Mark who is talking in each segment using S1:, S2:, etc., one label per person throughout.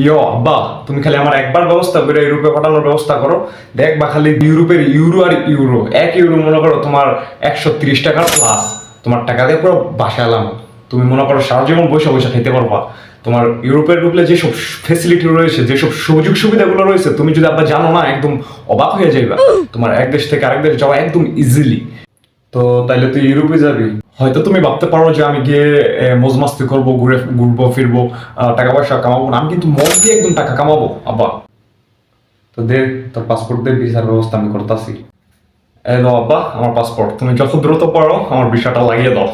S1: ইয়ো আব্বা, তুমি খালি আমার একবার ব্যবস্থা করে ইউরোপে পাঠানোর ব্যবস্থা করো। দেখ বা খালি ইউরোপের ইউরো আর ইউরো। এক ইউরো মনে করো তোমার একশো তিরিশ টাকার প্লাস তোমার টাকা দিয়ে পুরো বাসায় এলাম। তুমি মনে করো সারা জীবন বসে বসে খেতে পারবা। তোমার ইউরোপের যেসব ফেসিলিটি রয়েছে, যেসব সুযোগ সুবিধাগুলো রয়েছে, তুমি যদি আবার জানো না, একদম অবাক হয়ে যাইবা। তোমার এক দেশ থেকে আরেক দেশ যাওয়া একদম ইজিলি তো তাইলে তুই ইউরোপে যাবি? হয়তো তুমি ভাবতে পারো যে আমি গিয়ে মজ মাস্তি করব ঘুরে ঘুরবো ফিরবো টাকা পয়সা কামাবো না। আমি কিন্তু মন দিয়ে একদম টাকা কামাবো আব্বা। তো দে তোর পাসপোর্ট দে ভিসার ব্যবস্থা আমি করতেছি। এই দাও আব্বা আমার পাসপোর্ট তুমি যত দ্রুত পারো আমার ভিসাটা লাগিয়ে দাও।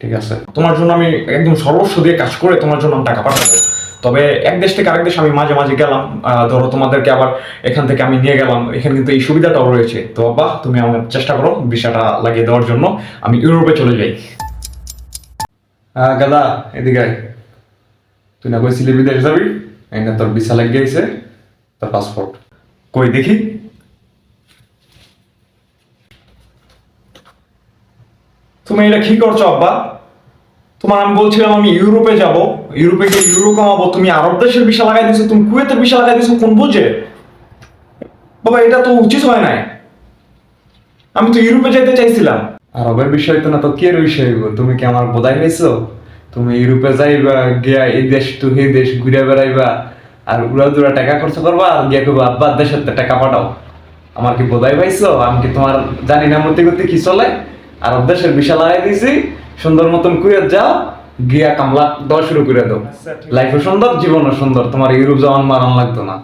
S1: ঠিক আছে। তোমার জন্য আমি একদম সর্বস্ব দিয়ে কাজ করে তোমার জন্য আমি টাকা পাঠাবো। তবে এক দেশ থেকে আরেক দেশ আমি মাঝে মাঝে গেলাম ধরো তোমাদেরকে আবার এখান থেকে আমি নিয়ে গেলাম এখানে কিন্তু এই সুবিধাটাও রয়েছে। তো বাবা তুমি আমার চেষ্টা করো বিষয়টা লাগিয়ে দেওয়ার জন্য আমি ইউরোপে চলে যাই। গাদা এদিকে। তুই না কইছিলি বিদেশ যাবি? এই না তোর ভিসা লাগিয়ে গেছে তোর পাসপোর্ট কই দেখি। তুমি এটা কি করছ আব্বা? তোমার আমি বলছিলাম, আমি ইউরোপে যাব। ইউরোপে গিয়ে ইউরো কামাবো। তুমি আরব দেশের ভিসা লাগাই দিছো, তুমি কুয়েতের ভিসা লাগাই দিছো, কোন বুঝে? বাবা, এটা তো উচিত হয় নাই। আমি তো ইউরোপে যেতে চাইছিলাম। আরবের বিষয় তো না, তো কে গো? তুমি কি আমার বোধাই হয়েছো তুমি ইউরোপে যাইবা, গিয়া এই দেশ তো এই দেশ ঘুরে বেড়াইবা, আর উড়া দুরা টাকা খরচ করবা, আর গিয়া কইবা, আব্বা, দেশের টাকা পাঠাও। আমার কি বোধাই পাইছো? আমি কি তোমার জানি না মতে করতে কি চলে? আর দেশের বিশাল লাগাই দিছি সুন্দর মতন কুয়ে যাও গিয়া কামলা দেওয়া শুরু করে দাও। লাইফও সুন্দর জীবনও সুন্দর তোমার ইউরোপ যাওয়ান মারান লাগতো না।